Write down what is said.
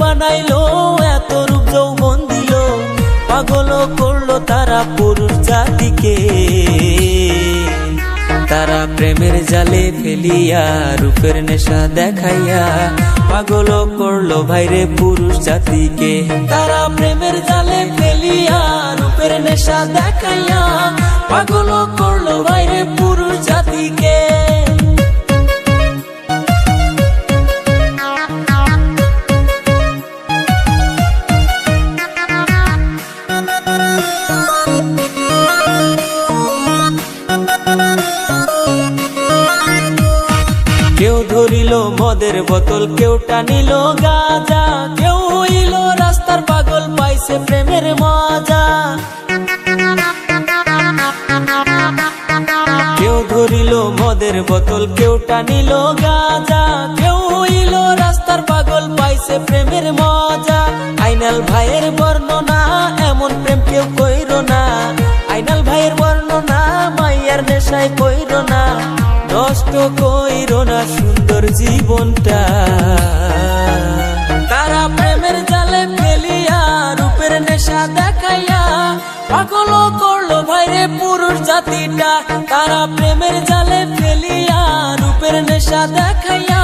বানাইলো? এত রূপ যৌবন দিল। পাগল করল তারা পুরুষ জাতিকে। তারা প্রেমের জালে ফেলিয়া, রূপের নেশা দেখাইয়া পাগল করল ভাইরে পুরুষ জাতিকে। তারা প্রেমের জালে ফেলিয়া, রূপের নেশা দেখাইয়া পাগল করল ভাইরে পুরুষ জাতিকে। কেউ ধরিল মদের বোতল, কেউ টানিল গাজা, কেউ হইল রাস্তার পাগল, পাইছে প্রেমের মজা। কেউ ধরিল মদের বোতল, কেউ টানিল গাজা, কেউ হইল রাস্তার পাগল, পাইছে প্রেমের মজা। আইনাল ভাইয়ের বর্ণনা, এমন প্রেম কেউ কইর না। আইনাল ভাইয়ের নেশায় কইর না, নষ্ট কইর না সুন্দর জীবনটা। তারা প্রেমের জালে ফেলিয়া, রূপের নেশা দেখাইয়া পাগল করল ভাইরে পুরুষ জাতিটা। তারা প্রেমের জালে ফেলিয়া, রূপের নেশা দেখাইয়া